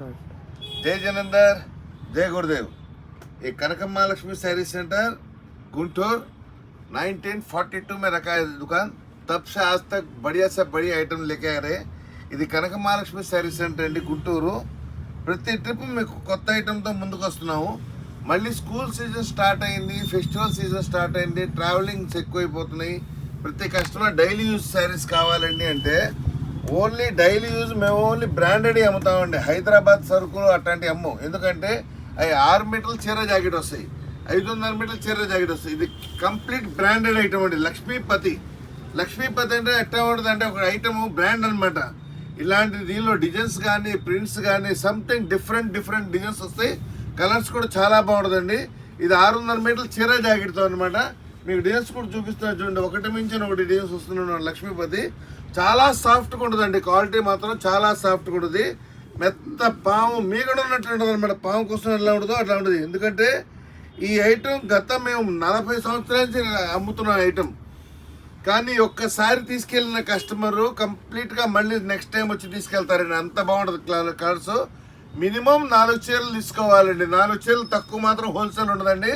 जय जलंधर जय गुरुदेव ये कनक महालक्ष्मी सैरी सेंटर गुंटूर 1942 में रखा है दुकान तब से आज तक बढ़िया से बढ़िया ఐటమ్ लेके आ रहे ఇది కనక మహాలక్ష్మి శారీ సెంటర్ అండి గుంటూరు ప్రతి ట్రిప్ మీకు కొత్త ఐటెంతో ముందుకు వస్తున్నాము మళ్ళీ స్కూల్ సీజన్ స్టార్ట్ అయింది ఫెస్టివల్ సీజన్ స్టార్ట్ అయింది ట్రావెలింగ్స్ ఎక్కువైపోతున్నాయి ప్రతి కస్టమర్ డైలీ యూజ్ శారీస్ కావాలండి అంటే ఓన్లీ డైలీ యూజ్ మేము ఓన్లీ బ్రాండెడ్ అమ్ముతామండి. హైదరాబాద్ సరుకులు అట్లాంటివి అమ్ము. ఎందుకంటే అవి ఆరు మీటర్ల చీర జాకెట్ వస్తాయి. ఐదు వందల మీటర్ల చీర జాకెట్ వస్తాయి. ఇది కంప్లీట్ బ్రాండెడ్ ఐటమ్ అండి. లక్ష్మీపతి. లక్ష్మీపతి అంటే ఎట్లా ఉంటుంది అంటే ఒక ఐటమ్ బ్రాండ్ అనమాట ఇలాంటి దీనిలో డిజైన్స్ కానీ ప్రింట్స్ కానీ సంథింగ్ డిఫరెంట్ డిఫరెంట్ డిజైన్స్ వస్తాయి. కలర్స్ కూడా చాలా బాగుంటుందండి. ఇది ఆరు వందల మీటర్ల చీర జాకెట్తో అనమాట మీకు డిజైన్స్ కూడా చూపిస్తున్నా చూడండి. ఒకటి మించిన ఒకటి డిజైన్స్ వస్తున్నాడు లక్ష్మీపతి. చాలా సాఫ్ట్గా ఉంటుందండి. క్వాలిటీ మాత్రం చాలా సాఫ్ట్గా ఉంటుంది. మెత్త పాము మీగడ ఉన్నట్టు అనమాట పాము కోసం ఎలా ఉంటుందో అట్లా ఉంటుంది. ఎందుకంటే ఈ ఐటమ్ గత మేము నలభై సంవత్సరాల నుంచి అమ్ముతున్న ఐటెం కానీ ఒక్కసారి తీసుకెళ్ళిన కస్టమర్ కంప్లీట్గా మళ్ళీ నెక్స్ట్ టైం వచ్చి తీసుకెళ్తారండి. అంత బాగుంటుంది కలర్స్ మినిమం నాలుగు చీరలు తీసుకోవాలండి. నాలుగు చీరలు తక్కువ మాత్రం హోల్సేల్ ఉండదండి.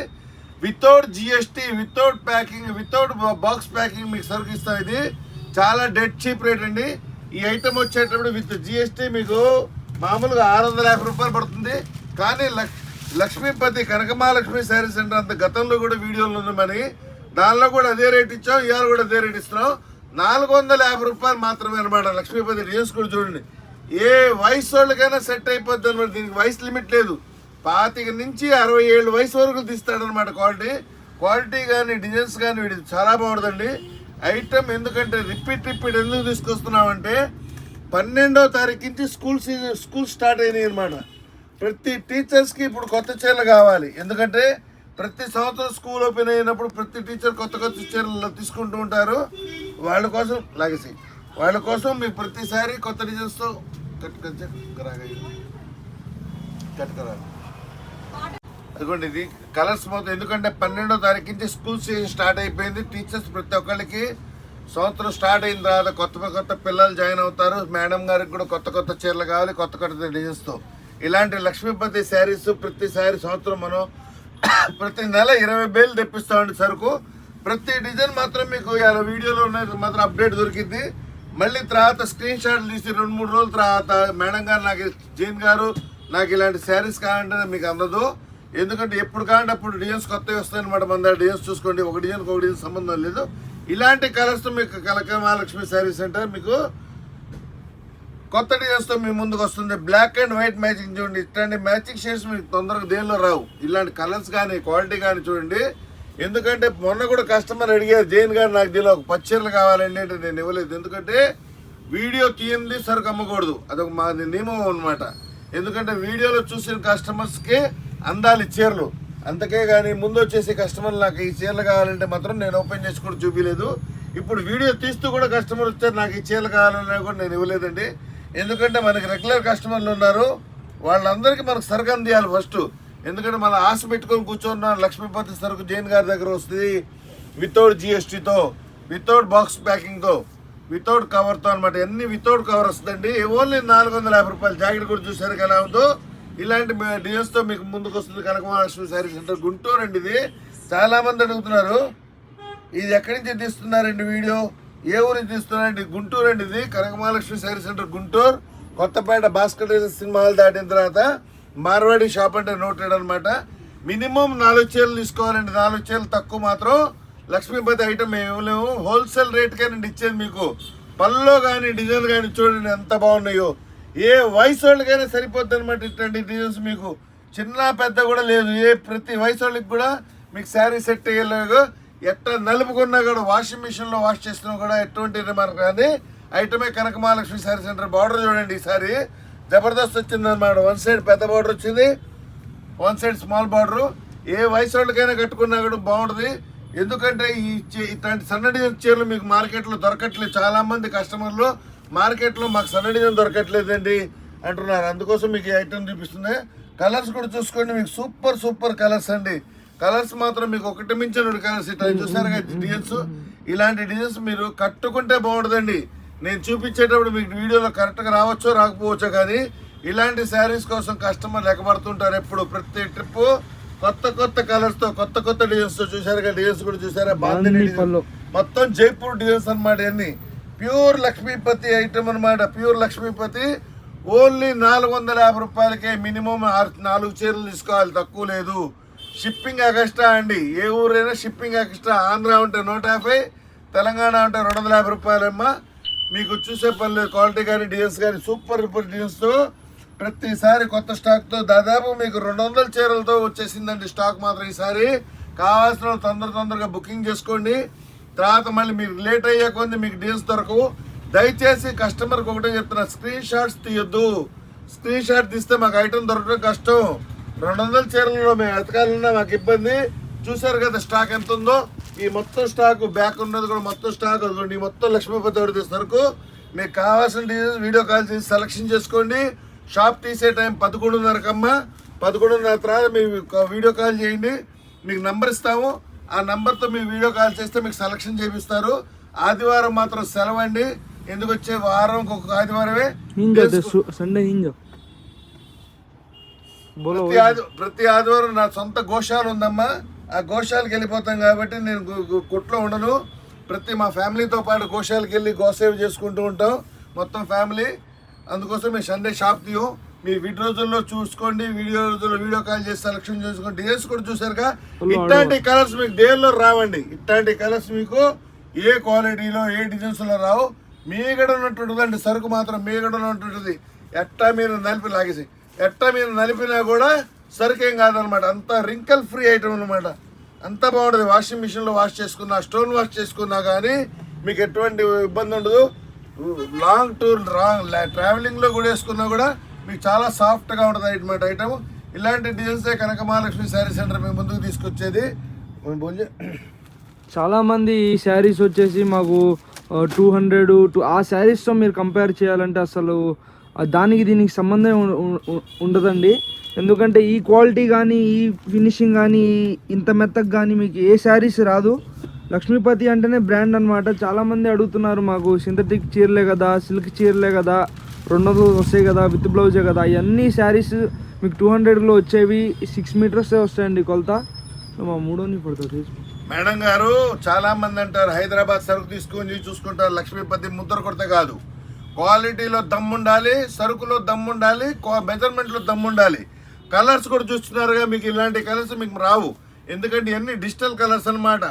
Without GST without packing without box packing మీకు సరుకు ఇస్తాం ఇది. చాలా డెడ్ చీప్ రేట్ అండి. ఈ ఐటమ్ వచ్చేటప్పుడు విత్ జిఎస్టీ మీకు మామూలుగా ఆరు వందల యాభై రూపాయలు పడుతుంది. కానీ లక్ లక్ష్మీపతి కనకమహాలక్ష్మి శారీ సెంటర్ అంత గతంలో కూడా వీడియోలు ఉంది మరి. దానిలో కూడా అదే రేట్ ఇచ్చాం ఇవాళ కూడా అదే రేట్ ఇస్తున్నాం. నాలుగు వందల యాభై రూపాయలు మాత్రమే అనమాట లక్ష్మీపతి రేస్ కూడా చూడండి. ఏ వయసు వాళ్ళకైనా సెట్ అయిపోద్ది అనమాట. దీనికి వయసు లిమిట్ లేదు. పాతిక నుంచి అరవై ఏళ్ళు వయసు వరకు తీస్తాడనమాట క్వాలిటీ. క్వాలిటీ కానీ డిజైన్స్ కానీ వీడి చాలా బాగుంటుందండి ఐటమ్ ఎందుకంటే రిపీట్ రిపీట్ ఎందుకు తీసుకొస్తున్నామంటే పన్నెండో తారీఖు నుంచి స్కూల్ సీజన్ స్కూల్ స్టార్ట్ అయినాయి అనమాట ప్రతి టీచర్స్కి ఇప్పుడు కొత్త చీరలు కావాలి. ఎందుకంటే ప్రతి సంవత్సరం స్కూల్ ఓపెన్ అయినప్పుడు ప్రతి టీచర్ కొత్త కొత్త చీరలు తీసుకుంటూ ఉంటారు. వాళ్ళ కోసం లాగేసి. వాళ్ళ కోసం మీకు ప్రతిసారి కొత్త టీచర్స్తో కట్టుకొచ్చా కట్టుకరాలి అదిగోండి ఇది. కలర్స్ మొత్తం ఎందుకంటే పన్నెండో తారీఖు నుంచి స్కూల్ సీజన్ స్టార్ట్ అయిపోయింది. టీచర్స్ ప్రతి ఒక్కరికి సంవత్సరం స్టార్ట్ అయిన తర్వాత కొత్త కొత్త పిల్లలు జాయిన్ అవుతారు. మేడం గారికి కూడా కొత్త కొత్త చీరలు కావాలి కొత్త కొత్త డిజైన్స్తో ఇలాంటి లక్ష్మీపతి శారీస్ ప్రతి శారీ సంవత్సరం మనం ప్రతి నెల ఇరవై వేలు తెప్పిస్తామండి సరుకు. ప్రతి డిజైన్ మాత్రం మీకు ఇలా వీడియోలో ఉన్నది మాత్రం అప్డేట్ దొరికింది మళ్ళీ తర్వాత స్క్రీన్ షాట్లు తీసి రెండు మూడు రోజుల తర్వాత మేడం గారు నాకు జైన్ గారు నాకు ఇలాంటి శారీస్ కావాలంటే మీకు అందదు. ఎందుకంటే ఎప్పుడు కానీ అప్పుడు డిజైన్స్ కొత్తవి వస్తాయన్నమాట మన దగ్గర డిజైన్స్ చూసుకోండి. ఒక డిజైన్ ఒక డిజైన్ సంబంధం లేదు. ఇలాంటి కలర్స్ మీకు కలక మహాలక్ష్మి శారీ సెంటర్ మీకు కొత్త డిజైన్స్తో మీ ముందుకు వస్తుంది. బ్లాక్ అండ్ వైట్ మ్యాచింగ్ చూడండి. ఇట్లాంటి మ్యాచింగ్ షేడ్స్ మీకు తొందరగా దేనిలో రావు. ఇలాంటి కలర్స్ కానీ క్వాలిటీ కానీ చూడండి. ఎందుకంటే మొన్న కూడా కస్టమర్ అడిగారు జైన్ గారు నాకు దీనిలో ఒక పచ్చీరలు కావాలండి అంటే నేను ఇవ్వలేదు. ఎందుకంటే వీడియో తీయంది సరుకు అమ్మకూడదు. అదొక మా నియమం అనమాట ఎందుకంటే వీడియోలో చూసిన కస్టమర్స్కి అందాలి చీరలు. అంతకే కానీ ముందు వచ్చేసి కస్టమర్ నాకు ఈ చీరలు కావాలంటే మాత్రం నేను ఓపెన్ చేసి కూడా చూపించలేదు ఇప్పుడు వీడియో తీస్తూ కూడా కస్టమర్ వచ్చారు నాకు ఈ చీరలు కావాలన్నా కూడా నేను ఇవ్వలేదండి. ఎందుకంటే మనకి రెగ్యులర్ కస్టమర్లు ఉన్నారు. వాళ్ళందరికీ మనకు సరుకు అందియాలి ఫస్ట్. ఎందుకంటే మన ఆశ పెట్టుకొని కూర్చున్న. లక్ష్మీపతి సరుకు జైన్ గారి దగ్గర వస్తుంది. వితౌట్ జిఎస్టీతో వితౌట్ బాక్స్ ప్యాకింగ్తో వితౌట్ కవర్తో అనమాట అన్ని వితౌట్ కవర్ వస్తుందండి. ఓన్లీ నాలుగు వందల యాభై రూపాయలు. జాకెట్ కూడా చూసారు ఎలా ఉందో? ఇలాంటి డిజైన్స్తో మీకు ముందుకు వస్తుంది కనకమహాలక్ష్మి శారీ సెంటర్ గుంటూరు అండి ఇది. చాలా మంది అడుగుతున్నారు ఇది ఎక్కడి నుంచి తీస్తున్నారండి వీడియో? ఏ ఊరి నుంచి తీస్తున్నారండి? గుంటూరు అండి ఇది Kanakamahalakshmi sari centre Guntur. Kothapeta Bhaskar cinema hall దాటిన తర్వాత మార్వాడి షాప్ అంటే నోటెడ్ అనమాట మినిమం నాలుగు చీరలు తీసుకోవాలండి. నాలుగు చీరలు తక్కువ మాత్రం లక్ష్మీపతి ఐటమ్ మేము ఇవ్వలేము. హోల్సేల్ రేట్కేనండి ఇచ్చేది మీకు. పళ్ళలో కానీ డిజైన్ కానీ చూడండి ఎంత బాగున్నాయో. ఏ వయసు వాళ్ళకైనా సరిపోద్ది అనమాట ఇట్లాంటి డిజైన్స్ మీకు. చిన్న పెద్ద కూడా లేదు. ఏ ప్రతి వయసు వాళ్ళకి కూడా మీకు శారీ సెట్ అయ్యేలాగా ఎట్లా నలుపుకున్నా కూడా వాషింగ్ మిషన్లో వాష్ చేసినా కూడా ఎటువంటి రిమార్క్ కానీ ఐటమే కనక మహాలక్ష్మి శారీ సెంటర్ బార్డర్ చూడండి ఈసారి జబర్దస్త్ వచ్చింది అనమాట వన్ సైడ్ పెద్ద బార్డర్ వచ్చింది. వన్ సైడ్ స్మాల్ బార్డరు ఏ వయసు వాళ్ళకైనా కట్టుకున్నా కూడా బాగుంటుంది. ఎందుకంటే ఈ ఇట్లాంటి సన్న డిజైన్ చీరలు మీకు మార్కెట్లో దొరకట్లేదు. చాలా మంది కస్టమర్లు మార్కెట్లో మాకు సన్న డిజైన్ దొరకట్లేదండి అంటున్నారు. అందుకోసం మీకు ఈ ఐటమ్ చూపిస్తుంది కలర్స్ కూడా చూసుకోండి మీకు సూపర్ సూపర్ కలర్స్ అండి. కలర్స్ మాత్రం మీకు ఒకటి మించిన కలర్స్ ఇట్లా చూసారు డిజైన్స్ ఇలాంటి డిజైన్స్ మీరు కట్టుకుంటే బాగుంటుందండి నేను చూపించేటప్పుడు మీకు వీడియోలో కరెక్ట్గా రావచ్చో రాకపోవచ్చో కానీ ఇలాంటి శారీస్ కోసం కస్టమర్ లెక్కబడుతుంటారు ఎప్పుడు. ప్రతి ట్రిప్ కొత్త కొత్త కలర్స్తో కొత్త కొత్త డిజైన్స్తో చూసారుగా డిజైన్స్ కూడా చూసారా. పళ్ళు. మొత్తం జైపూర్ డిజైన్స్ అన్నమాట ఇవన్నీ. ప్యూర్ లక్ష్మీపతి ఐటమ్ అన్నమాట. ప్యూర్ లక్ష్మీపతి. ఓన్లీ నాలుగు వందల యాభై రూపాయలకే మినిమం ఆరు- నాలుగు చీరలు తీసుకోవాలి. తక్కువ లేదు. షిప్పింగ్ ఎక్స్ట్రా అండి. ఏ ఊరైనా షిప్పింగ్ ఎక్స్ట్రా. ఆంధ్ర ఉంటే నూట యాభై తెలంగాణ ఉంటే రెండు వందల యాభై రూపాయలమ్మా. మీకు చూసే పని లేదు. క్వాలిటీ కానీ డిజైన్స్ కానీ సూపర్ సూపర్ డిజైన్స్తో ప్రతిసారి కొత్త స్టాక్తో దాదాపు మీకు రెండు వందల చీరలతో వచ్చేసిందండి స్టాక్ మాత్రం ఈసారి. కావాల్సిన తొందర తొందరగా బుకింగ్ చేసుకోండి. తర్వాత మళ్ళీ మీరు లేట్ అయ్యే కొంది మీకు డీల్స్ దొరకవు. దయచేసి కస్టమర్కి ఒకటే చెప్తున్నా స్క్రీన్ షాట్స్ తీయొద్దు. స్క్రీన్ షాట్ తీస్తే మాకు ఐటమ్ దొరకడం కష్టం. రెండు వందల చీరలలో మేము ఎతకాలన్నా మాకు ఇబ్బంది. చూసారు కదా స్టాక్ ఎంత ఉందో ఈ మొత్తం స్టాక్ బ్యాక్ ఉన్నది కూడా మొత్తం స్టాక్ అదిగోండి ఈ మొత్తం లక్ష్మీపతి ఒకటి సరుకు మీకు కావాల్సిన డిజైన్స్ వీడియో కాల్ చేసి సెలెక్షన్ చేసుకోండి. షాప్ తీసే టైం పదకొండున్నరకమ్మా. పదకొండున్నర తర్వాత మీరు వీడియో కాల్ చేయండి. మీకు నంబర్ ఇస్తాము. ఆ నెంబర్తో మీ వీడియో కాల్ చేస్తే మీకు సెలక్షన్ చేపిస్తారు. ఆదివారం మాత్రం సెలవు అండి ఎందుకు వచ్చే వారం ఒక్కొక్క ఆదివారమే? సండే ప్రతి ఆదివారం నా సొంత గోశాల ఉందమ్మా. ఆ గోశాలకు వెళ్ళిపోతాం కాబట్టి నేను కుట్లో ఉండను. ప్రతి మా ఫ్యామిలీతో పాటు గోశాలకు వెళ్ళి గోసేవ చేసుకుంటూ ఉంటాం. మొత్తం ఫ్యామిలీ. అందుకోసం మేము సండే షాప్ తీయం. మీ వీటి రోజుల్లో చూసుకోండి వీడియో రోజుల్లో వీడియో కాల్ చేసి సెలక్షన్ చేసుకోండి. డిజైన్స్ కూడా చూసారుగా ఇట్లాంటి కలర్స్ మీకు దేనిలో రావండి? ఇట్లాంటి కలర్స్ మీకు ఏ క్వాలిటీలో ఏ డిజైన్స్లో రావు? మీగడ ఉన్నట్టుంటుందండి సరుకు మాత్రం మీగడ ఉన్నట్టుంటుంది ఎట్టా మీరు నలిపి లాగేసి ఎట్టా మీరు నలిపినా కూడా సరుకు ఏం కాదనమాట. అంతా రింకల్ ఫ్రీ ఐటమ్ అనమాట అంత బాగుంటుంది. వాషింగ్ మిషన్లో వాష్ చేసుకున్నా స్టోన్ వాష్ చేసుకున్నా కానీ మీకు ఎటువంటి ఇబ్బంది ఉండదు. లాంగ్ టూర్ రాంగ్ ట్రావెలింగ్లో కూడా వేసుకున్నా కూడా మీకు చాలా సాఫ్ట్గా ఉంటుంది అనమాట ఐటమ్ ఇలాంటి డిజైన్సే కనక మహాలక్ష్మి శారీ సెంటర్ మేము ముందుకు తీసుకొచ్చేది. చాలామంది ఈ శారీస్ వచ్చేసి మాకు టూ హండ్రెడ్ టూ ఆ శారీస్తో మీరు కంపేర్ చేయాలంటే అసలు దానికి దీనికి సంబంధం ఉ- ఉండదండి. ఎందుకంటే ఈ క్వాలిటీ కానీ ఈ ఫినిషింగ్ కానీ ఇంత మెత్తకు కానీ మీకు ఏ శారీస్ రాదు. లక్ష్మీపతి అంటేనే బ్రాండ్ అనమాట చాలామంది అడుగుతున్నారు మాకు సింథటిక్ చీరలే కదా సిల్క్ చీరలే కదా రెండు వందలు వస్తాయి కదా విత్ బ్లౌజే కదా. అవన్నీ శారీస్ మీకు టూ హండ్రెడ్లో వచ్చేవి. సిక్స్ మీటర్సే వస్తాయండి కొలత? మా మూడోని పడుతుంది మేడం గారు చాలా మంది అంటారు హైదరాబాద్ సరుకు తీసుకొని చూసుకుంటారు లక్ష్మీపతి ముద్ర కొడితే కాదు. క్వాలిటీలో దమ్ముండాలి సరుకులో దమ్ముండాలి మెజర్మెంట్లో దమ్ముండాలి కలర్స్ కూడా చూస్తున్నారుగా మీకు ఇలాంటి కలర్స్ మీకు రావు. ఎందుకంటే ఇవన్నీ డిజిటల్ కలర్స్ అన్నమాట.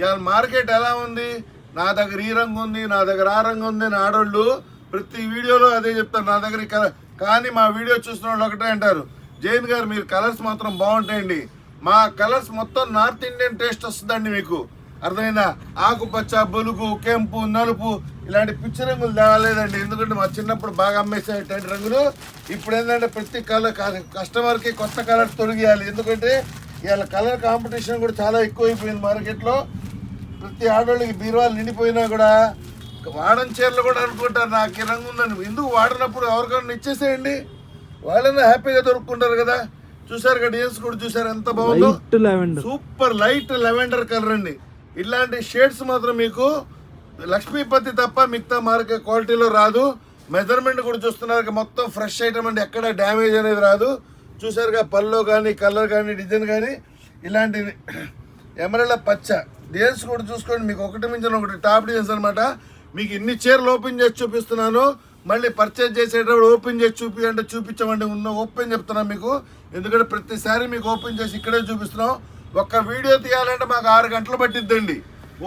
ఇవాళ మార్కెట్ ఎలా ఉంది? నా దగ్గర ఈ రంగు ఉంది నా దగ్గర ఆ రంగు ఉంది నా ఆడోళ్ళు ప్రతి వీడియోలో అదే చెప్తారు నా దగ్గర కలర్ కానీ మా వీడియో చూసిన వాళ్ళు ఒకటే అంటారు. జైన్ గారు మీరు కలర్స్ మాత్రం బాగుంటాయండి. మా కలర్స్ మొత్తం నార్త్ ఇండియన్ టేస్ట్ వస్తుందండి మీకు. అర్థమైందా? ఆకుపచ్చ బొలుగు కెంపు నలుపు ఇలాంటి పిచ్చి రంగులు తేవలేదండి. ఎందుకంటే మా చిన్నప్పుడు బాగా అమ్మేసేటువంటి రంగులు. ఇప్పుడు ఏంటంటే ప్రతి కలర్ కస్టమర్కి కొత్త కలర్ తొలగియాలి. ఎందుకంటే ఇవాళ కలర్ కాంపిటీషన్ కూడా చాలా ఎక్కువైపోయింది మార్కెట్లో. ప్రతి ఆడవాళ్ళకి బీరువాలు నిండిపోయినా కూడా వాడని చీరలు కూడా అనుకుంటారు. నాకు ఈ రంగు ఉందని. ఎందుకు వాడినప్పుడు ఎవరికైనా ఇచ్చేసేయండి? వాళ్ళని హ్యాపీగా దొరుకుకుంటారు కదా? చూసారు కదా డిజైన్స్ కూడా చూసారు ఎంత బాగుందో? సూపర్ లైట్ లెవెండర్ కలర్ అండి. ఇలాంటి షేడ్స్ మాత్రం మీకు లక్ష్మీపతి తప్ప మిగతా మార్కెట్ క్వాలిటీలో రాదు. మెజర్మెంట్ కూడా చూస్తున్నారు మొత్తం ఫ్రెష్ ఐటమ్ అండి. ఎక్కడ డ్యామేజ్ అనేది రాదు. చూసారుగా పల్లో కానీ కలర్ కానీ డిజైన్ కానీ ఇలాంటి ఎమరల పచ్చ. డిజైన్స్ కూడా చూసుకోండి. మీకు ఒకటి మించిన ఒకటి టాప్ డిజైన్స్ అనమాట మీకు ఇన్ని చీరలు ఓపెన్ చేసి చూపిస్తున్నాను. మళ్ళీ పర్చేజ్ చేసేటప్పుడు ఓపెన్ చేసి చూపి అంటే చూపించమండి ఉన్న ఓపెన్ చెప్తున్నాను మీకు. ఎందుకంటే ప్రతిసారి మీకు ఓపెన్ చేసి ఇక్కడే చూపిస్తున్నాం. ఒక్క వీడియో తీయాలంటే మాకు ఆరు గంటలు పట్టిద్దండి.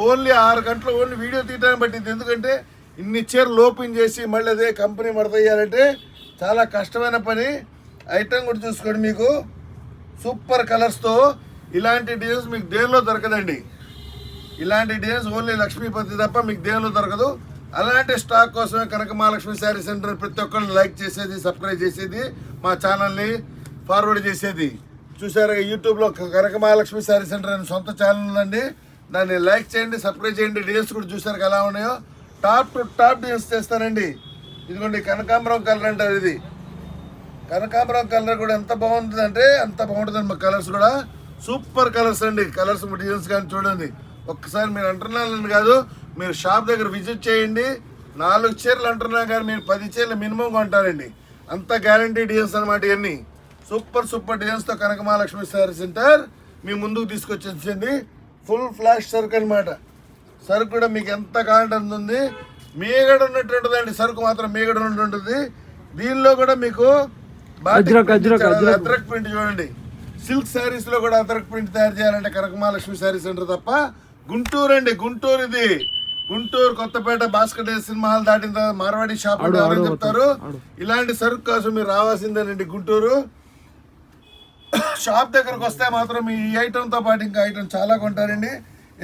ఓన్లీ ఆరు గంటలు ఓన్లీ వీడియో తీయడానికి పట్టింది ఎందుకంటే ఇన్ని చీరలు ఓపెన్ చేసి మళ్ళీ అదే కంపెనీ మడతయ్యాలంటే చాలా కష్టమైన పని. ఐటమ్ కూడా చూసుకోండి మీకు. సూపర్ కలర్స్తో ఇలాంటి డిజైన్స్ మీకు దేనిలో దొరకదండి. ఇలాంటి డిజైన్స్ ఓన్లీ లక్ష్మీపతి తప్ప మీకు దేవులు దొరకదు. అలాంటి స్టాక్ కోసమే కనక మహాలక్ష్మి శారీ సెంటర్ ప్రతి ఒక్కరిని లైక్ చేసేది సబ్స్క్రైబ్ చేసేది మా ఛానల్ని ఫార్వర్డ్ చేసేది. చూసారా యూట్యూబ్లో కనక మహాలక్ష్మి శారీ సెంటర్ అనే సొంత ఛానల్ అండి దాన్ని లైక్ చేయండి సబ్స్క్రైబ్ చేయండి. డీల్స్ కూడా చూసారు ఎలా ఉన్నాయో. టాప్ టు టాప్ డిజైన్స్ చేస్తానండి. ఇదిగోండి కనకాంబరం కలర్ అంటారు ఇది. కనకాంబరం కలర్ కూడా ఎంత బాగుంటుందంటే అంత బాగుంటుందండి మా కలర్స్ కూడా. సూపర్ కలర్స్ అండి. కలర్స్ డిజైన్స్ కానీ చూడండి. ఒక్కసారి మీరు అంటున్నారని కాదు మీరు షాప్ దగ్గర విజిట్ చేయండి. నాలుగు చీరలు అంటున్నా కానీ మీరు పది చీరలు మినిమం కొంటారండి. అంత గ్యారంటీ డిజైన్స్ అనమాట ఇవన్నీ. సూపర్ సూపర్ డిజైన్స్తో కనక మహాలక్ష్మి శారీ సెంటర్ మీ ముందుకు తీసుకొచ్చేసింది ఫుల్ ఫ్లాష్ సరుకు అనమాట సరుకు కూడా మీకు ఎంత కావాలంటే ఉంది. మీగడ ఉన్నట్టు ఉంటుందండి సరుకు మాత్రం మీగడ ఉన్నట్టు ఉంటుంది దీనిలో కూడా మీకు. అద్రక్ ప్రింట్ చూడండి. సిల్క్ శారీస్లో కూడా అద్రక్ ప్రింట్ తయారు చేయాలంటే కనకమహాలక్ష్మి శారీ సెంటర్ తప్ప గుంటూరు అండి గుంటూరు ఇది. గుంటూరు కొత్తపేట భాస్కర్ సినిమా హాల్ దాటిన తర్వాత మార్వాడి షాప్ ఎవరైనా చెప్తారు. ఇలాంటి సరుకు కోసం మీరు రావాల్సిందేనండి గుంటూరు. షాప్ దగ్గరకు వస్తే మాత్రం ఈ ఐటమ్తో పాటు ఇంకా ఐటమ్ చాలా కొంటారండి.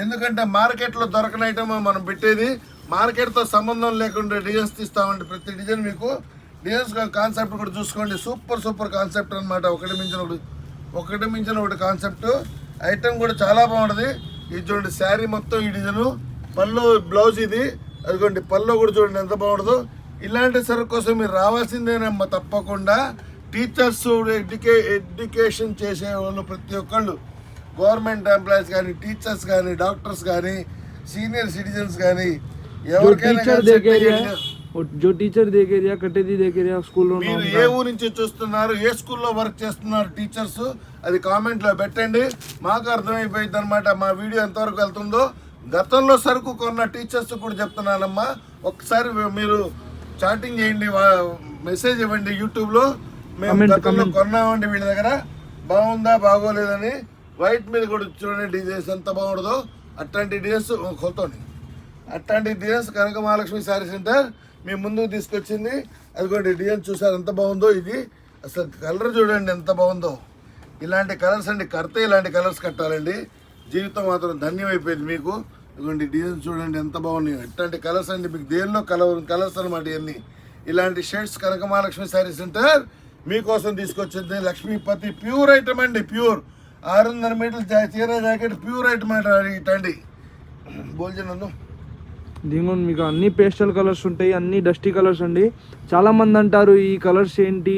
ఎందుకంటే మార్కెట్లో దొరకని ఐటమ్ మనం పెట్టేది. మార్కెట్తో సంబంధం లేకుండా డిజైన్స్ తీస్తామండి ప్రతి డిజైన్ మీకు. డిజైన్స్ కాన్సెప్ట్ కూడా చూసుకోండి. సూపర్ సూపర్ కాన్సెప్ట్ అన్నమాట. ఒకటి మించిన ఒకటి ఒకటి మించిన ఒకటి కాన్సెప్ట్ ఐటమ్ కూడా చాలా బాగుంటది. ఇది చూడండి శారీ మొత్తం ఈ డిజైన్ పళ్ళు బ్లౌజ్ ఇది. అదిగోండి పళ్ళు కూడా చూడండి ఎంత బాగుంటుందో. ఇలాంటి సరుకు కోసం మీరు రావాల్సిందేనమ్మా తప్పకుండా. టీచర్స్ ఎడ్యుకే ఎడ్యుకేషన్ చేసే వాళ్ళు ప్రతి ఒక్కళ్ళు. గవర్నమెంట్ ఎంప్లాయీస్ కానీ టీచర్స్ కానీ డాక్టర్స్ కానీ సీనియర్ సిటిజన్స్ కానీ ఎవరికైనా टीचर కానీ देख set एरिया అయ్యేది. और जो टीचर देख एरिया कटेदी देख एरिया स्कूल మీరు ఏ ఊరు నుంచి చూస్తున్నారు ఏ స్కూల్లో వర్క్ చేస్తున్నారు టీచర్స్ అది కామెంట్ లో పెట్టండి మాకు అర్థమైపోయింది అనమాట మా వీడియో ఎంతవరకు వెళ్తుందో గతంలో సరుకు కొన్న టీచర్స్ కూడా చెప్తున్నానమ్మా ఒకసారి మీరు చాటింగ్ చేయండి మెసేజ్ ఇవ్వండి యూట్యూబ్ లో మేము Comment, గతంలో comment. కొన్నామండి వీళ్ళ దగ్గర బాగుందా బాగోలేదని వైట్ మీద కూడా చూడండి డిజైన్స్ ఎంత బాగుండదో అట్లాంటి డిజైన్స్ కొత్తని అట్లాంటి డిజైన్స్ కనక మహాలక్ష్మి శారీ సెంటర్ మీ ముందుకు తీసుకొచ్చింది. అదిగోండి డిజైన్ చూసారు ఎంత బాగుందో ఇది. అసలు కలర్ చూడండి ఎంత బాగుందో. ఇలాంటి కలర్స్ అండి కడితే ఇలాంటి కలర్స్ కట్టాలండి. జీవితం మాత్రం ధన్యమైపోయింది మీకు. ఇదిగోండి డిజైన్స్ చూడండి ఎంత బాగున్నాయి. ఇట్లాంటి కలర్స్ అండి మీకు దేనిలో కలర్ కలర్స్ అనమాట ఇవన్నీ. ఇలాంటి షర్ట్స్ కనక మహాలక్ష్మి శారీ సెంటర్ మీకోసం తీసుకొచ్చింది లక్ష్మీపతి ప్యూర్ ఐటమ్ అండి ప్యూర్. ఆరున్నర మీటర్ల చీర జాకెట్ ప్యూర్ ఐటమ్ అండి ఇటండి. భోజనం దీని మీకు అన్ని పేస్టల్ కలర్స్ ఉంటాయి అన్ని డస్టీ కలర్స్ అండి. చాలామంది అంటారు ఈ కలర్స్ ఏంటి?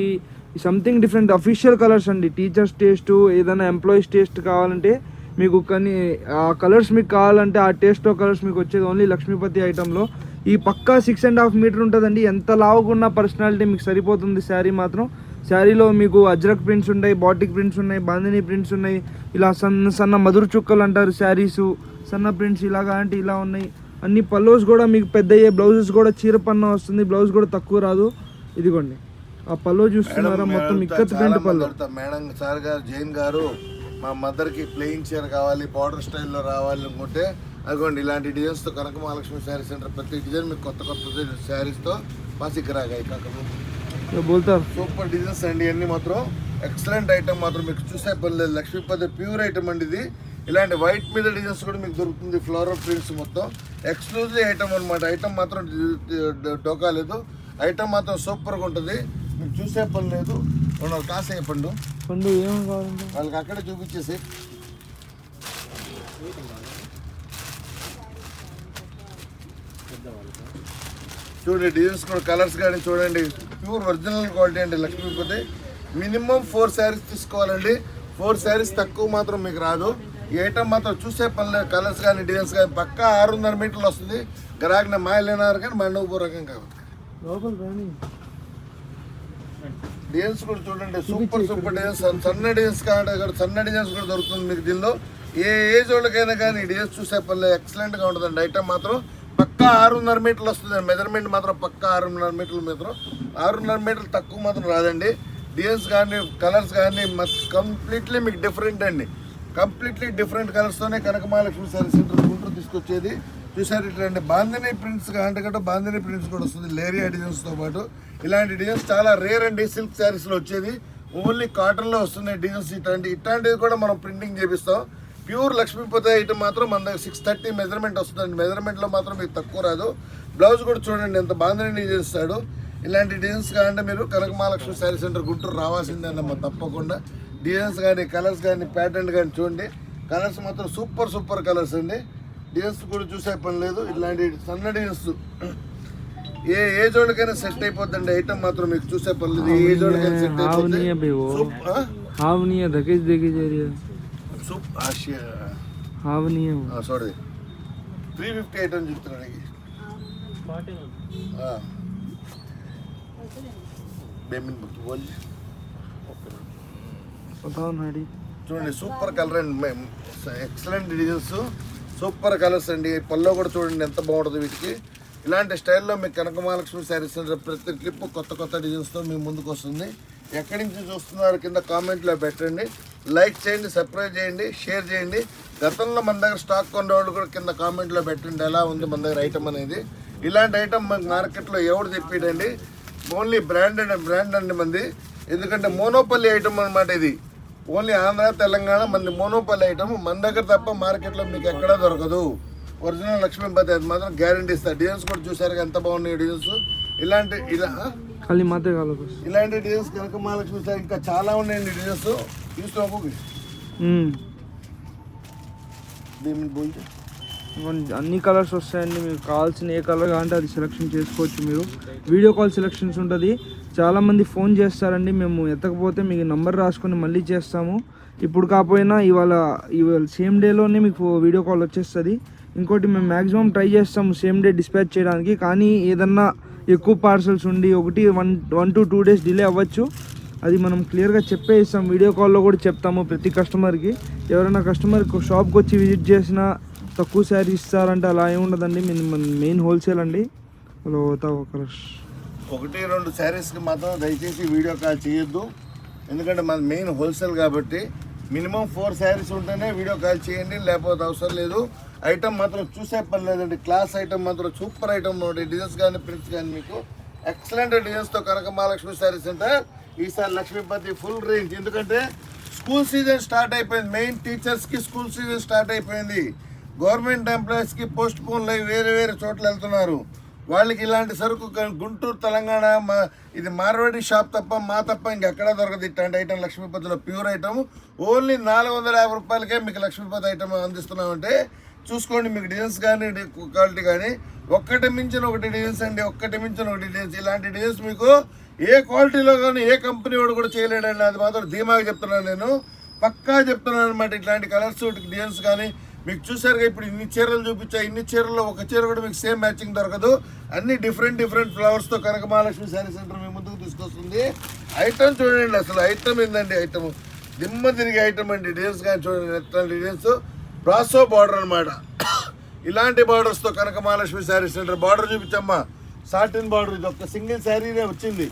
సంథింగ్ డిఫరెంట్ అఫీషియల్ కలర్స్ అండి. టీచర్స్ టేస్ట్ ఏదైనా ఎంప్లాయీస్ టేస్ట్ కావాలంటే మీకు కానీ ఆ కలర్స్ మీకు కావాలంటే ఆ టేస్ట్ కలర్స్ మీకు వచ్చేది ఓన్లీ లక్ష్మీపతి ఐటెంలో. ఈ పక్కా సిక్స్ అండ్ హాఫ్ మీటర్ ఉంటుందండి. ఎంత లావుకున్న పర్సనాలిటీ మీకు సరిపోతుంది శారీ మాత్రం. శారీలో మీకు అజ్రక్ ప్రింట్స్ ఉన్నాయి బాటిక్ ప్రింట్స్ ఉన్నాయి బాందిని ప్రింట్స్ ఉన్నాయి. ఇలా సన్న సన్న మధుర చుక్కలు అంటారు శారీసు. సన్న ప్రింట్స్ ఇలాగా అంటే ఇలా ఉన్నాయి. అన్ని పల్లోస్ కూడా మీకు పెద్ద అయ్యే బ్లౌజెస్ కూడా చీర పన్న వస్తుంది బ్లౌజ్ కూడా తక్కువ రాదు. ఇదిగోండి. ఆ పల్లో చూస్తున్నారా మొత్తం ఇక్కత్ ప్రింట్ పల్లో మేడం సార్ గారు జైన్ గారు మా మదర్కి ప్లెయిన్ చీర కావాలి బార్డర్ స్టైల్లో రావాలి అనుకుంటే అదిగోండి ఇలాంటి డిజైన్స్తో కనక మహాలక్ష్మి శారీ సెంటర్ ప్రతి డిజైన్ మీకు కొత్త కొత్త శారీస్తో పాసికరాగాయి కాక బోల్తారు. సూపర్ డిజైన్స్ అండి అన్ని మాత్రం. ఎక్సలెంట్ ఐటమ్ మాత్రం మీకు చూసే పని లేదు. లక్ష్మీపతి ప్యూర్ ఐటమ్ అండి ఇది. ఇలాంటి వైట్ మీద డిజైన్స్ కూడా మీకు దొరుకుతుంది ఫ్లోరల్ ప్రింట్స్ మొత్తం. ఎక్స్క్లూజివ్ ఐటమ్ అనమాట ఐటమ్ మాత్రం డోకా లేదు. ఐటమ్ మాత్రం సూపర్గా ఉంటుంది. మీకు చూసే పని లేదు. రెండు కాసే పండు. పండు ఏం కావాలంటే వాళ్ళకి అక్కడే చూపించేసి. చూడండి డిజైన్స్ కూడా కలర్స్ కానీ చూడండి. ప్యూర్ ఒరిజినల్ క్వాలిటీ అండి లక్ష్మీపతి. మినిమం ఫోర్ శారీస్ తీసుకోవాలండి. ఫోర్ శారీస్ తక్కువ మాత్రం మీకు రాదు. ఈ ఐటమ్ మాత్రం చూసే పనిలేదు కలర్స్ కానీ డిజైన్స్ కానీ పక్కా ఆరున్నర మీటర్లు వస్తుంది. గరాగ్న మాయలేనారు కానీ కాదు. లోపల రాని. డిజైన్స్ కూడా చూడండి సూపర్ సూపర్ డిజైన్స్ సన్న డిజైన్స్ కావాలి సన్న డిజైన్స్ కూడా దొరుకుతుంది మీకు దీనిలో. ఏ ఏజ్ వాళ్ళకైనా కానీ డిజైన్స్ చూసే పల్లె ఎక్సలెంట్గా ఉంటుందండి. ఐటమ్ మాత్రం పక్కా ఆరున్నర మీటర్లు వస్తుంది. మెజర్మెంట్ మాత్రం పక్కా ఆరున్నర మీటర్లు మాత్రం. ఆరున్నర మీటర్లు తక్కువ మాత్రం రాదండి. డిజైన్స్ కానీ కలర్స్ కానీ కంప్లీట్లీ మీకు డిఫరెంట్ అండి. కంప్లీట్లీ డిఫరెంట్ కలర్స్తోనే కనక మహాలక్ష్మి సెంటర్ గుంటూరు తీసుకొచ్చేది. చూసారు ఇట్లాంటి బాందిని ప్రింట్స్ అంటే కూడా బాందిని ప్రింట్స్ కూడా వస్తుంది లేరియా డిజైన్స్తో పాటు. ఇలాంటి డిజైన్స్ చాలా రేర్ అండి సిల్క్ శారీస్లో వచ్చేది ఓన్లీ కాటన్లో వస్తున్నాయి డిజైన్స్ ఇట్లాంటి. ఇట్లాంటివి కూడా మనం ప్రింటింగ్ చేపిస్తాం. ప్యూర్ లక్ష్మీపతి ఐటమ్ మాత్రం మన దగ్గర సిక్స్ థర్టీ మెజర్మెంట్ వస్తుందండి. మెజర్మెంట్లో మాత్రం మీకు తక్కువ రాదు. బ్లౌజ్ కూడా చూడండి ఎంత బాందిని డిజైన్ ఇస్తాడు. ఇలాంటి డిజైన్స్ కావాలంటే మీరు కనక మహాలక్ష్మి శారీ సెంటర్ గుంటూరు రావాల్సిందేనమ్మా తప్పకుండా. డిజైన్స్ కానీ కలర్స్ కానీ ప్యాటర్న్ కానీ చూడండి. కలర్స్ మాత్రం సూపర్ సూపర్ కలర్స్ అండి. డిజైన్స్ కూడా చూసే పని లేదు. ఇట్లాంటి సన్న డిజైన్స్ ఏ ఏ జోడికైనా సెట్ అయిపోద్దండి. ఐటమ్ మాత్రం మీకు చూసే పని లేదు. ఏ జోడికైనా సెట్ అయిపోతుంది సారీ త్రీ ఫిఫ్టీ ఐటమ్ చెప్తున్నాడు బేమిన్ బుక్ బోల్. చూడండి సూపర్ కలర్ అండి ఎక్సలెంట్ డిజైన్స్. సూపర్ కలర్స్ అండి. పల్లో కూడా చూడండి ఎంత బాగుంటుంది వీటికి. ఇలాంటి స్టైల్లో మీకు కనక మహాలక్ష్మి శారీస్ ప్రతి క్లిప్ కొత్త కొత్త డిజైన్స్తో మీ ముందుకు వస్తుంది. ఎక్కడి నుంచి చూస్తున్నారు కింద కామెంట్లో పెట్టండి. లైక్ చేయండి సబ్స్క్రైబ్ చేయండి షేర్ చేయండి. గతంలో మన దగ్గర స్టాక్ కొన్న కూడా కింద కామెంట్లో పెట్టండి ఎలా ఉంది మన దగ్గర ఐటమ్ అనేది. ఇలాంటి ఐటమ్ మనకి మార్కెట్లో ఎవరు తెప్పిడండి ఓన్లీ బ్రాండెడ్ బ్రాండ్ అండి మంది. ఎందుకంటే మోనోపల్లి ఐటమ్ అనమాట ఇది. ఓన్లీ ఆంధ్ర తెలంగాణ మన మోనోపల్ ఐటమ్ మన దగ్గర తప్ప మార్కెట్లో మీకు ఎక్కడా దొరకదు. ఒరిజినల్ లక్ష్మీపతి అది మాత్రం గ్యారంటీ ఇస్తారు డిజైన్స్ కూడా చూసారు ఎంత బాగున్నాయి డిజైన్స్ ఇలాంటి ఇలా ఇలాంటి డిజైన్స్ కనుక మహాలక్ష్మి సార్ ఇంకా చాలా ఉన్నాయండి డిజైన్స్ చూస్తాము దీని అన్ని కలర్స్ వస్తాయండి. మీకు కావాల్సిన ఏ కలర్ కావాలంటే అది సెలెక్షన్ చేసుకోవచ్చు మీరు. వీడియో కాల్ సెలెక్షన్స్ ఉంటుంది. చాలామంది ఫోన్ చేస్తారండి మేము ఎత్తకపోతే మీకు నంబర్ రాసుకొని మళ్ళీ చేస్తాము. ఇప్పుడు కాకపోయినా ఇవాళ ఇవాళ సేమ్ డేలోనే మీకు వీడియో కాల్ వచ్చేస్తుంది. ఇంకోటి మేము మ్యాక్సిమం ట్రై చేస్తాము సేమ్ డే డిస్పాచ్ చేయడానికి కానీ ఏదన్నా ఎక్కువ పార్సల్స్ ఉండి ఒకటి one one two two days delay అవ్వచ్చు. అది మనం క్లియర్గా చెప్పే ఇస్తాం వీడియో కాల్లో కూడా చెప్తాము ప్రతి కస్టమర్కి ఎవరైనా కస్టమర్ షాప్కి వచ్చి విజిట్ చేసినా తక్కువ శారీ ఇస్తారంటే అలా ఏమి ఉండదండి మెయిన్ హోల్సేల్ అండి. హలో ఒక ఒకటి రెండు శారీస్కి మాత్రం దయచేసి వీడియో కాల్ చేయొద్దు. ఎందుకంటే మన మెయిన్ హోల్సేల్ కాబట్టి మినిమం ఫోర్ శారీస్ ఉంటేనే వీడియో కాల్ చేయండి లేకపోతే అవసరం లేదు. ఐటమ్ మాత్రం చూసే పని లేదండి. క్లాస్ ఐటమ్ మాత్రం సూపర్ ఐటమ్ ఉంటాయి డిజైన్స్ కానీ ప్రింట్స్ కానీ మీకు ఎక్సలెంట్ డిజైన్స్తో కనక మహాలక్ష్మి శారీస్ సెంటర్ ఈసారి లక్ష్మీపతి ఫుల్ రేంజ్ ఎందుకంటే స్కూల్ సీజన్ స్టార్ట్ అయిపోయింది. మెయిన్ టీచర్స్కి స్కూల్ సీజన్ స్టార్ట్ అయిపోయింది. గవర్నమెంట్ ఎంప్లాయీస్కి పోస్ట్ పోన్లు వేరే వేరే చోట్ల వెళ్తున్నారు. వాళ్ళకి ఇలాంటి సరుకు గుంటూరు తెలంగాణ మా ఇది మార్వాడి షాప్ తప్ప మా తప్ప ఇంకెక్కడా దొరకదు. ఇట్లాంటి ఐటమ్ లక్ష్మీపతిలో ప్యూర్ ఐటమ్ ఓన్లీ నాలుగు వందల యాభై రూపాయలకే మీకు లక్ష్మీపతి ఐటమ్ అందిస్తున్నామంటే చూసుకోండి మీకు డిజైన్స్ కానీ క్వాలిటీ కానీ ఒక్కటి మించిన ఒకటి డిజైన్స్ అండి ఒక్కటి మించిన ఒకటి డిజైన్స్ ఇలాంటి డిజైన్స్ మీకు ఏ క్వాలిటీలో కానీ ఏ కంపెనీ వాడు కూడా చేయలేడండి. అది మాత్రం ధీమాగా చెప్తున్నాను నేను. పక్కా చెప్తున్నాను అనమాట ఇట్లాంటి కలర్స్ డిజైన్స్ కానీ మీకు చూసారుగా ఇప్పుడు ఇన్ని చీరలు చూపించా ఇన్ని చీరల్లో ఒక చీర కూడా మీకు సేమ్ మ్యాచింగ్ దొరకదు. అన్ని డిఫరెంట్ డిఫరెంట్ ఫ్లవర్స్తో కనక మహాలక్ష్మి శారీ సెంటర్ మీ ముందుకు తీసుకొస్తుంది. ఐటమ్ చూడండి అసలు ఐటమ్ ఏందండి ఐటమ్ దిమ్మ తిరిగే ఐటమ్ అండి. డిజైన్స్ కానీ చూడండి ఎట్లాంటి డిజైన్స్ బ్రాసో బార్డర్ అనమాట ఇలాంటి బార్డర్స్తో కనక మహాలక్ష్మి శారీ సెంటర్ బార్డర్ చూపించమ్మా. సాటిన్ బార్డర్ ఇది ఒక్క సింగిల్ శారీనే వచ్చింది.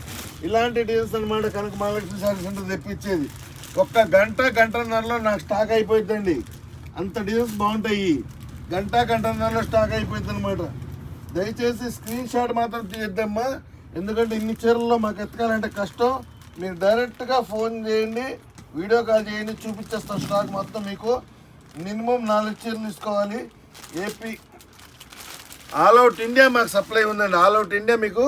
ఇలాంటి డిజైన్స్ అనమాట కనక మహాలక్ష్మి శారీ సెంటర్ తెప్పించేది. ఒక్క గంట గంటన్నరలో నాకు స్టాక్ అయిపోయిందండి అంత డిజైన్స్ బాగుంటాయి. గంట గంటన్నరలో స్టాక్ అయిపోయింది అనమాట దయచేసి స్క్రీన్ షాట్ మాత్రం తీయద్దమ్మా. ఎందుకంటే ఇన్ని చీరల్లో మాకు ఎత్తుకాలంటే కష్టం. మీరు డైరెక్ట్గా ఫోన్ చేయండి వీడియో కాల్ చేయండి చూపించేస్తాం స్టాక్ మొత్తం మీకు. మినిమం నాలుగు చీరలు తీసుకోవాలి. ఏపీ ఆల్ అవుట్ ఇండియా మాకు సప్లై ఉందండి. ఆల్ అవుట్ ఇండియా మీకు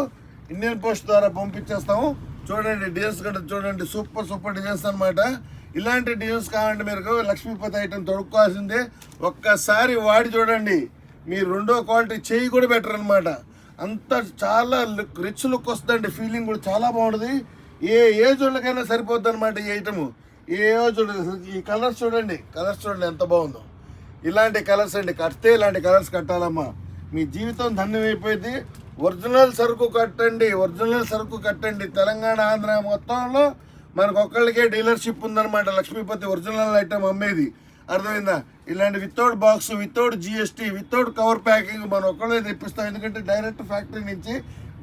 ఇండియన్ పోస్ట్ ద్వారా పంపించేస్తాము. చూడండి డిజైన్స్ కూడా చూడండి సూపర్ సూపర్ డిజైన్స్ అనమాట ఇలాంటి డిజైన్స్ కావాలంటే మీరు లక్ష్మీపతి ఐటమ్ తొడుక్కోవాల్సిందే. ఒక్కసారి వాడి చూడండి. మీరు రెండో క్వాలిటీ చేయి కూడా బెటర్ అనమాట అంత చాలా లుక్ రిచ్ లుక్ వస్తుందండి. ఫీలింగ్ కూడా చాలా బాగుంటుంది. ఏ ఏజ్ వాళ్ళకైనా సరిపోద్ది అనమాట ఈ ఐటమ్ ఏ ఏజ్ ఈ కలర్స్ చూడండి. కలర్స్ చూడండి ఎంత బాగుందో. ఇలాంటి కలర్స్ అండి. కడితే ఇలాంటి కలర్స్ కట్టాలమ్మా. మీ జీవితం ధన్యమైపోయింది ఒరిజినల్ సరుకు కట్టండి. ఒరిజినల్ సరుకు కట్టండి. తెలంగాణ ఆంధ్ర మొత్తంలో మనకు ఒక్కళ్ళకే డీలర్షిప్ ఉందన్నమాట. లక్ష్మీపతి ఒరిజినల్ ఐటమ్ అమ్మేది. అర్థమైందా? ఇలాంటి without box without GST without cover packing మనం ఒక్కళ్ళే తెప్పిస్తాం. ఎందుకంటే డైరెక్ట్ ఫ్యాక్టరీ నుంచి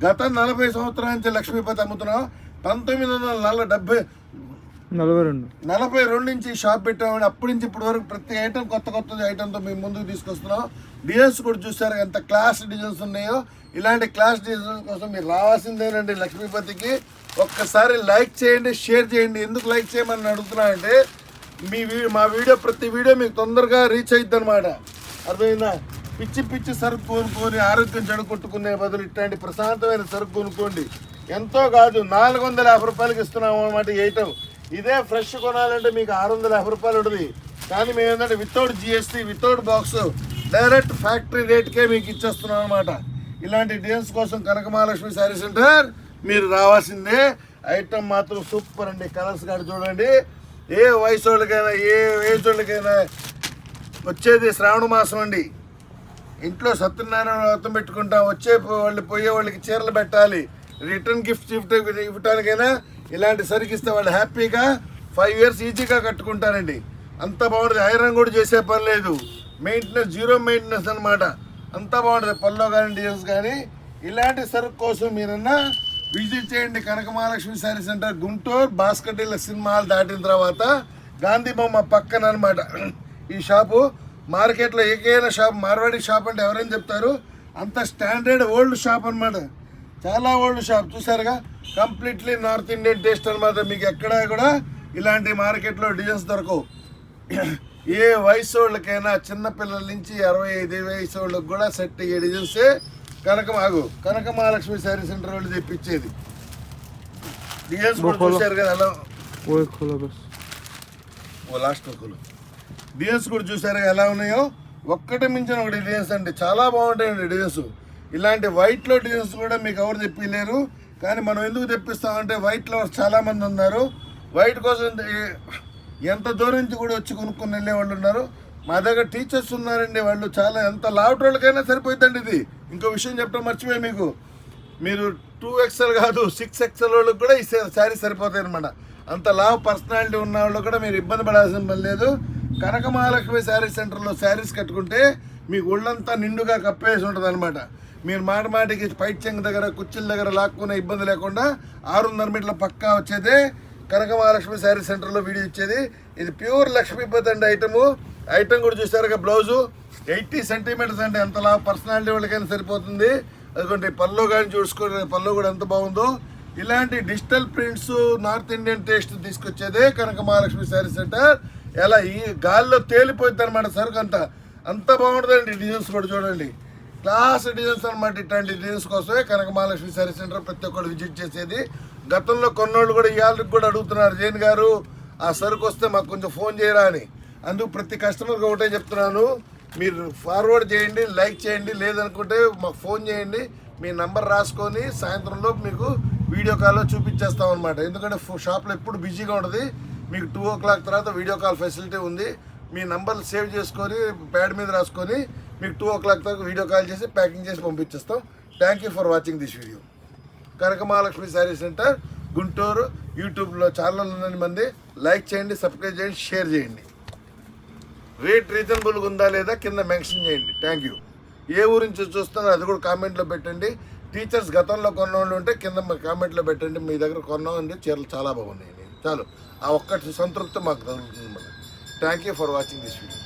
గత నలభై సంవత్సరాల నుంచి లక్ష్మీపతి అమ్ముతున్నాం. పంతొమ్మిది వందల నలభై డెబ్బై నలభై రెండు. నలభై రెండు నుంచి షాప్ పెట్టామని అప్పటి నుంచి ఇప్పటి వరకు ప్రతి ఐటమ్ కొత్త కొత్త ఐటమ్తో మేము ముందుకు తీసుకొస్తున్నాం. డిజైన్స్ కూడా చూసారు? ఎంత క్లాస్ డిజైన్స్ ఉన్నాయో. ఇలాంటి క్లాస్ డిజైన్స్ కోసం మీరు రావాల్సిందేనండి లక్ష్మీపతికి. ఒక్కసారి లైక్ చేయండి షేర్ చేయండి. ఎందుకు లైక్ చేయమని అడుగుతున్నా అంటే మీ మా వీడియో ప్రతి వీడియో మీకు తొందరగా రీచ్ అవుతుంది అనమాట అర్థమైందా? పిచ్చి పిచ్చి సరుకు కొనుక్కొని ఆరోగ్యం చెడగొట్టుకునే బదులు ఇట్లాంటి ప్రశాంతమైన సరుకు కొనుక్కోండి. ఎంతో కాదు నాలుగు వందల యాభై రూపాయలకి ఇస్తున్నాము అనమాట వేయటం ఐటమ్ ఇదే ఫ్రెష్ కొనాలంటే మీకు ఆరు వందల యాభై రూపాయలు ఉంటుంది. కానీ మేము ఏంటంటే without GST without box direct factory రేట్కే మీకు ఇచ్చేస్తున్నాం అనమాట ఇలాంటి డీల్స్ కోసం కనక మహాలక్ష్మి శారీ సెంటర్ మీరు రావాల్సిందే. ఐటమ్ మాత్రం సూపర్ అండి. కలర్స్ కాడ చూడండి. ఏ వయసు వాళ్ళకైనా ఏ ఏజ్ వాళ్ళకైనా వచ్చేది శ్రావణ మాసం అండి. ఇంట్లో సత్యనారాయణ వ్రతం పెట్టుకుంటాం వచ్చే వాళ్ళు పోయే వాళ్ళకి చీరలు పెట్టాలి. రిటర్న్ గిఫ్ట్ గిఫ్ట్ ఇవ్వటానికైనా ఇలాంటి సరుకు ఇస్తే వాళ్ళు హ్యాపీగా ఫైవ్ ఇయర్స్ ఈజీగా కట్టుకుంటారండి. అంత బాగుంటుంది. ఐరన్ కూడా చేసే పని లేదు. మెయింటెనెన్స్ జీరో మెయింటెనెన్స్ అన్నమాట. అంత బాగుంటుంది. పల్లో కానీ డిజైన్స్ కానీ ఇలాంటి సరుకు కోసం మీరన్నా విజిట్ చేయండి Kanaka Mahalakshmi sari centre Guntur basket cinema hall దాటిన తర్వాత గాంధీ బొమ్మ పక్కన అనమాట ఈ షాపు మార్కెట్లో ఏకైన షాప్ మార్వాడి షాప్ అంటే ఎవరైనా చెప్తారు? అంత స్టాండర్డ్ ఓల్డ్ షాప్ అనమాట చాలా ఓల్డ్ షాప్ చూసారుగా? కంప్లీట్లీ నార్త్ ఇండియన్ టేస్ట్ అనమాట మీకు ఎక్కడా కూడా ఇలాంటి మార్కెట్లో డిజైన్స్ దొరకవు. ఏ వయసు వాళ్ళకైనా చిన్నపిల్లల నుంచి అరవై ఐదు వయసు వాళ్ళకి కూడా సెట్ అయ్యే డిజైన్సే కనక ఆగు కనక మహాలక్ష్మి శారీ సెంటర్ వాళ్ళు తెప్పించేది. డిజైన్స్ కూడా చూశారు కదా ఎలా ఓ లాస్ట్ ఒకరు డిజైన్స్ కూడా చూసారు ఎలా ఉన్నాయో? ఒక్కటి మించిన ఒక డిజైన్స్ అండి. చాలా బాగుంటాయండి డిజైన్స్ ఇలాంటి వైట్లో డిజైన్స్ కూడా మీకు ఎవరు తెప్పిలేరు కానీ మనం ఎందుకు తెప్పిస్తామంటే వైట్ లవర్స్ చాలామంది ఉన్నారు. వైట్ కోసం ఎంత దూరం నుంచి కూడా వచ్చి కొనుక్కుని వెళ్ళే వాళ్ళు ఉన్నారు. మా దగ్గర టీచర్స్ ఉన్నారండి వాళ్ళు. చాలా ఎంత లావుటోళ్ళకైనా సరిపోతుందండి ఇది. ఇంకో విషయం చెప్పడం మర్చిపోయి మీకు. మీరు టూ ఎక్స్ఎల్ కాదు సిక్స్ ఎక్స్ఎల్ వాళ్ళకి కూడా ఈ శారీ సరిపోతాయి అనమాట అంత లావ్ పర్సనాలిటీ ఉన్న వాళ్ళు కూడా మీరు ఇబ్బంది పడాల్సిన పని లేదు. కనక మహాలక్ష్మి శారీ సెంటర్లో శారీస్ కట్టుకుంటే మీకు ఒళ్ళంతా నిండుగా కప్పేసి ఉంటుంది అనమాట మీరు మాట మాటికి పైట్ దగ్గర కుర్చీల దగ్గర లాక్కునే ఇబ్బంది లేకుండా ఆరున్నర మీటర్ల పక్కా వచ్చేదే కనక మహాలక్ష్మి శారీ సెంటర్లో వీడియో ఇచ్చేది. ఇది ప్యూర్ లక్ష్మీపతి అండి ఐటము. ఐటమ్ కూడా చూసారుగా బ్లౌజు. ఎయిటీ సెంటీమీటర్స్ అంటే ఎంత పర్సనాలిటీ వాళ్ళకైనా సరిపోతుంది. అదిగోండి పళ్ళు కానీ చూసుకోండి పళ్ళు కూడా ఎంత బాగుందో. ఇలాంటి digital prints north Indian taste తీసుకొచ్చేదే Kanaka Mahalakshmi sari centre. ఎలా ఈ గాల్లో తేలిపోయింది అనమాట సరుకు అంతా అంత బాగుంటుందండి డిజైన్స్ కూడా చూడండి. క్లాస్ డిజైన్స్ అనమాట ఇట్లాంటి డిజైన్స్ కోసమే కనక మహాలక్ష్మి శారీ సెంటర్ ప్రతి ఒక్కరు విజిట్ చేసేది. గతంలో కొన్నోళ్ళు కూడా ఇవాళకి కూడా అడుగుతున్నారు జైన్ గారు ఆ సరుకు వస్తే మాకు కొంచెం ఫోన్ చేయరా అని. అందుకు ప్రతి కస్టమర్కి ఒకటే చెప్తున్నాను. మీరు ఫార్వర్డ్ చేయండి లైక్ చేయండి లేదనుకుంటే మాకు ఫోన్ చేయండి. మీ నంబర్ రాసుకొని సాయంత్రంలో మీకు వీడియో కాల్లో చూపించేస్తాం అనమాట ఎందుకంటే షాప్లో ఎప్పుడు బిజీగా ఉంటుంది. మీకు టూ ఓ క్లాక్ తర్వాత వీడియో కాల్ ఫెసిలిటీ ఉంది. మీ నంబర్లు సేవ్ చేసుకొని ప్యాడ్ మీద రాసుకొని మీకు టూ ఓ క్లాక్ తర్వాత వీడియో కాల్ చేసి ప్యాకింగ్ చేసి పంపించేస్తాం. Thank you for watching this video Kanaka Mahalakshmi sari centre Guntur యూట్యూబ్లో ఛానల్ ఉన్న మంది. లైక్ చేయండి సబ్స్క్రైబ్ చేయండి షేర్ చేయండి. రేట్ రీజనబుల్గా ఉందా లేదా కింద మెన్షన్ చేయండి. Thank you. ఏ ఊరు నుంచి చూస్తున్నారో అది కూడా కామెంట్లో పెట్టండి. టీచర్స్ గతంలో కొన్న వాళ్ళు ఉంటే కింద కామెంట్లో పెట్టండి. మీ దగ్గర కొన్నామండి చీరలు చాలా బాగున్నాయి. చాలు. ఆ ఒక్కటి సంతృప్తి మాకు తగులుతుంది thank you for watching this video.